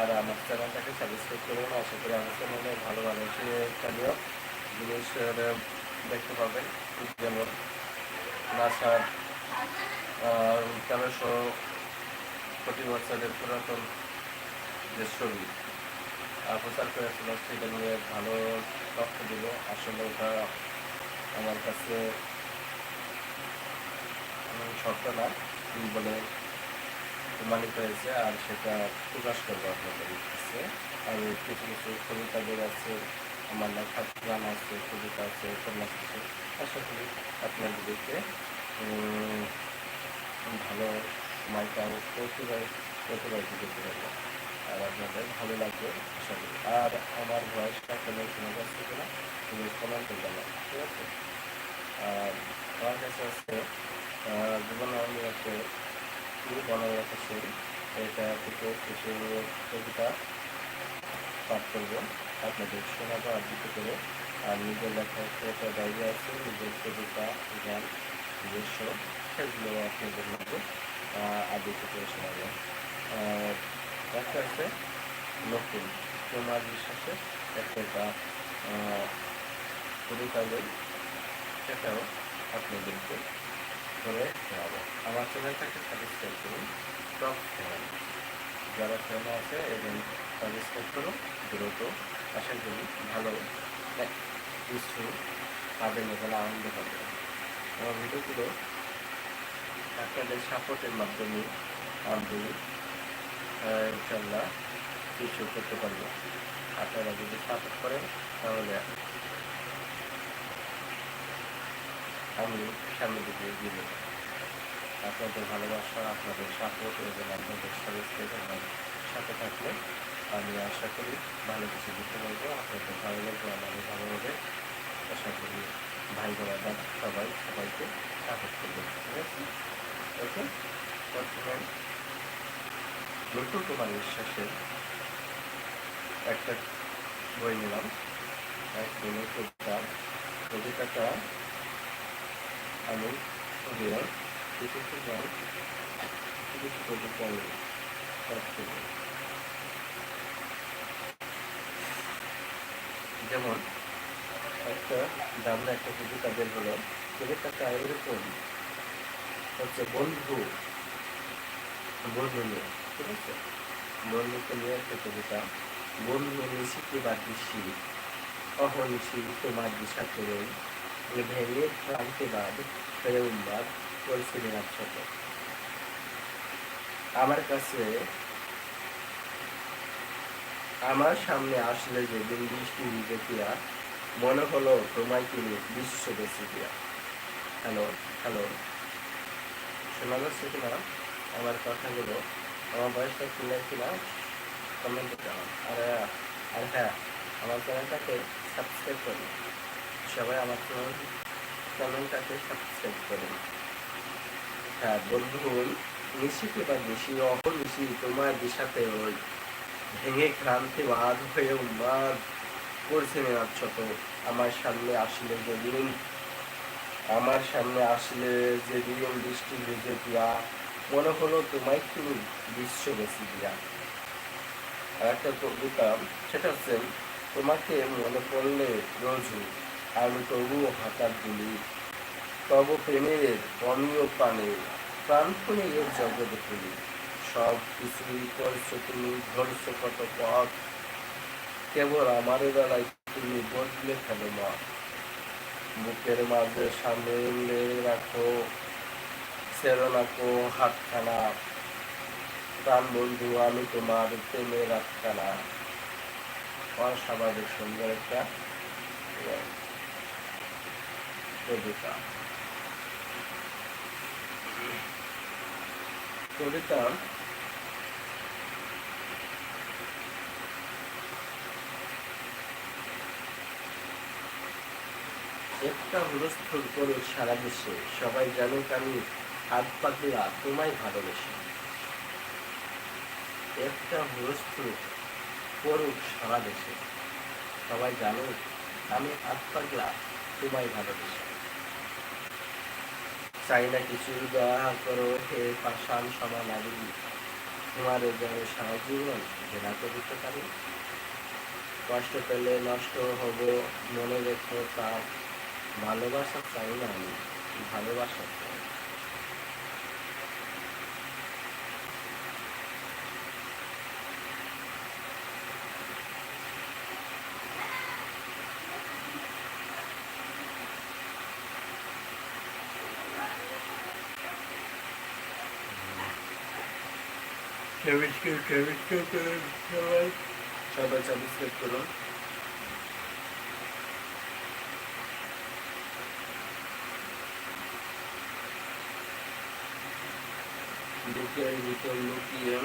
আর আমার চ্যানেলটাকে সাবস্ক্রাইব করুন আশা করি আমার চ্যানেলে ভালো ভালো স্থানীয় জিনিস দেখতে পাবেন। যেমন নাসার তেরোশো কোটি বছরের পুরাতন যে ছবি। প্রচার করেছিল সেটা নিয়ে ভালো তথ্য দিল আসলে ওটা আমার কাছে সত্য না বলে? প্রমাণিত হয়েছে আর সেটা প্রকাশ করব আপনাদের কাছে আর কিছু কিছু কবিতা আছে, আমার লেখা গান আছে, কবিতা আছে, উপন্যাস আছে। আশা করি আপনাদেরকে ভালো সময়টা অতিবাহিত করতে পারব। আর আপনাদের ভালো লাগবে, আশা করি। আর আমার ভয়েসটা কেমন শোনা যাচ্ছে কিনা তুমি কমেন্ট করে জানাও ঠিক আছে আর আমার কাছে আছে জীবন আমি আছে খুবই বানানো একটা সেই এটা থেকে কবিতা পাঠ করব, আপনাদের শোনাবো আবৃত্তি করে। আর নিজের লেখা একটা ডায়েরি আছে, নিজের কবিতা গান নিজস্ব, সেগুলো আপনাদের মধ্যে আবৃত্তি করে শোনাবো। একটা আছে, নতুন, তোমার বিশ্বাসের একটা কবিতা বই সেটাও আপনাদেরকে করে শোনাবো। আমার চ্যানেলটাকে সাবস্ক্রাইব করুন টপ চ্যানেল যারা চ্যানেল আছে এবং সাবস্ক্রাইব করুন দ্রুত আশা করি ভালো কিছু পাবেন এবং আনন্দ পাবেন আমার ভিডিওগুলো আপনাদের সাপোর্টের মাধ্যমে আমি ইনশাল্লাহ কিছু করতে পারব। আপনারা যদি সাপোর্ট করেন, তাহলে আমি সামনের দিকে এগিয়ে আপনাদের ভালোবাসা, আপনাদের সাপোর্ট এবং আপনাদের সাবস্ক্রাইব আমার সাথে থাকলে আমি আশা করি ভালো কিছু দিতে পারব। আপনাদের ভালো লাগবে আমাদের ভালো হবে আশা করি ভাই বোনেরা সবাই সবাইকে সাপোর্ট করবে ঠিক আছে ওকে? প্রথমে নতুন তোমার বিশ্বাসের একটা বই নিলাম। এক কবিতা কবিতাটা আমি দিলাম কবিতা আমি পাঠ করব যেমন একটা দামরা একটা কবিতা বের হলো কবিতাটা এরকম হচ্ছে বন্ধু বন্ধু নিয়ে ঠিক আছে? বন্ধুকে নিয়ে একটা কবিতা, বন্ধু নিশিতে বা দিশি অহনিশি তোমার দিশা করে ভেঙে ক্রান্তিবাদ হয়ে উন্মাদ পরিস্থিতির একসাথ আমার কাছে আমার সামনে আসলে যে দিন বৃষ্টি দেখিয়া মনে হলো তোমায় তিনি বিশ্ব বেশি দিয়া হ্যালো হ্যালো শোনা যাচ্ছে কিনা আমার কথাগুলো আমার বয়সটা ক্লিয়ার কিনা কমেন্ট জানান আর আর হ্যাঁ আমার চ্যানেলটাকে সাবস্ক্রাইব করুন। সবাই আমার চ্যানেল চ্যানেলটাকে সাবস্ক্রাইব করুন। হ্যাঁ বন্ধু নিশিতে বা বেশি অহনিশি তোমার দিশাতে ওই ভেঙে ক্রান্তি বাদ হয়ে উন্মাদ করছে মেরাচ্ছত আমার সামনে আসলে যেদিন, আমার সামনে আসলে যেদিন বৃষ্টি ভেজে দিয়া, মনে হলো তোমায় তুমি বিশ্ব বেশি দিয়া। আর একটা কবিতা, সেটা হচ্ছে, তোমাকে মনে পড়লে রোজু আমি তবুও হঠাৎ বলি তব প্রেমের অমীয় প্রাণ খুলে এর জগৎ খুলি সব কিছুই করছ তুমি, ধরছো কত পথ। কেবল আমার বেলায় তুমি বদলে ফেলো মা। বুকের মাঝে সামনে রাখো সেরোনাকো হাতখানা। প্রাণ বন্ধু, আমি তোমার প্রেমের হাতখানা অস্বাভাবিক সুন্দর একটা কবিতা কবিতা। একটা হুলস্থুল করে সারা দেশে সবাই জানুক আমি হাত পাখিরা তোমায় ভালোবেসে। একটা হুলস্থুল করুক সারা দেশে। সবাই জানুক আমি হাত পাগলা তোমায় ভালোবেসে। চাই না কিছু দয়া করো হে পাষাণ সমা নারী তোমার যেন সারা জীবন ঘেরা দিতে পারি। কষ্ট পেলে নষ্ট হব, মনে রেখো তার ভালোবাসা চাই না আমি, ভালোবাসা সাবস্ক্রাইব করুন সবাই সবাই করুন বুকের ভিতর লুকিয়ে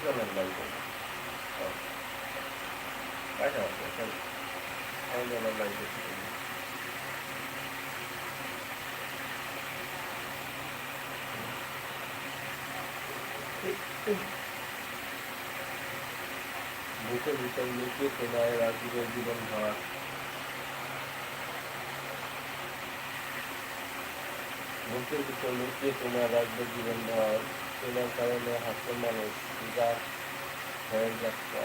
একজনের লাগবে না কাটা একজনের লাগবে বুকের ভিতর লুকিয়ে তোমায় রাজীবের জীবন ভরা বুকের ভিতর লুকিয়ে তোমার রাখবে জীবন ভর তোমার কারণে হাতে মানুষ যা হয়ে যাচ্ছে।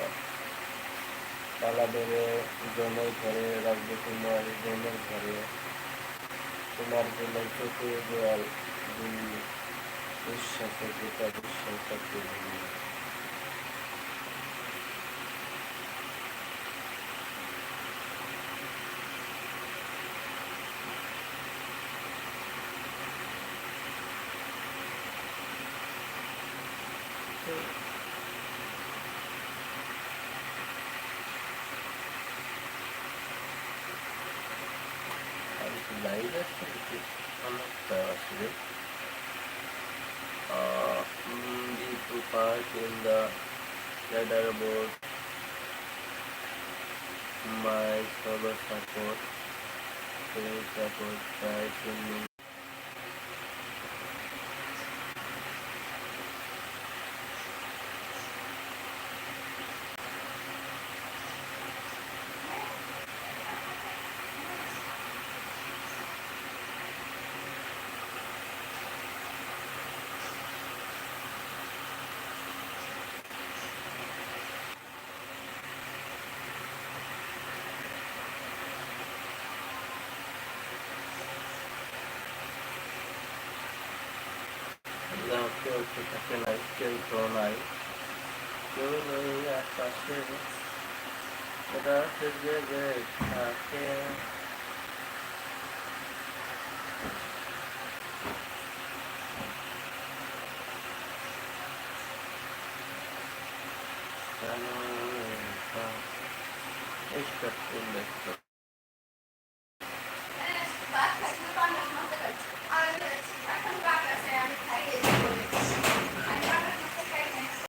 তালা বেড়ে জনের ঘরে রাখবে তোমার জনের ঘরে। তোমার জন্য চোখে দেওয়াল দুই বিশ্বাসের গোটা বিশ্বাসটাকে park in the ladder board. My solo support. Please support guys in থাকে নাই কেউ তো নাই কেউ নেই আকাশে রাত জেগে থাকে Esto es un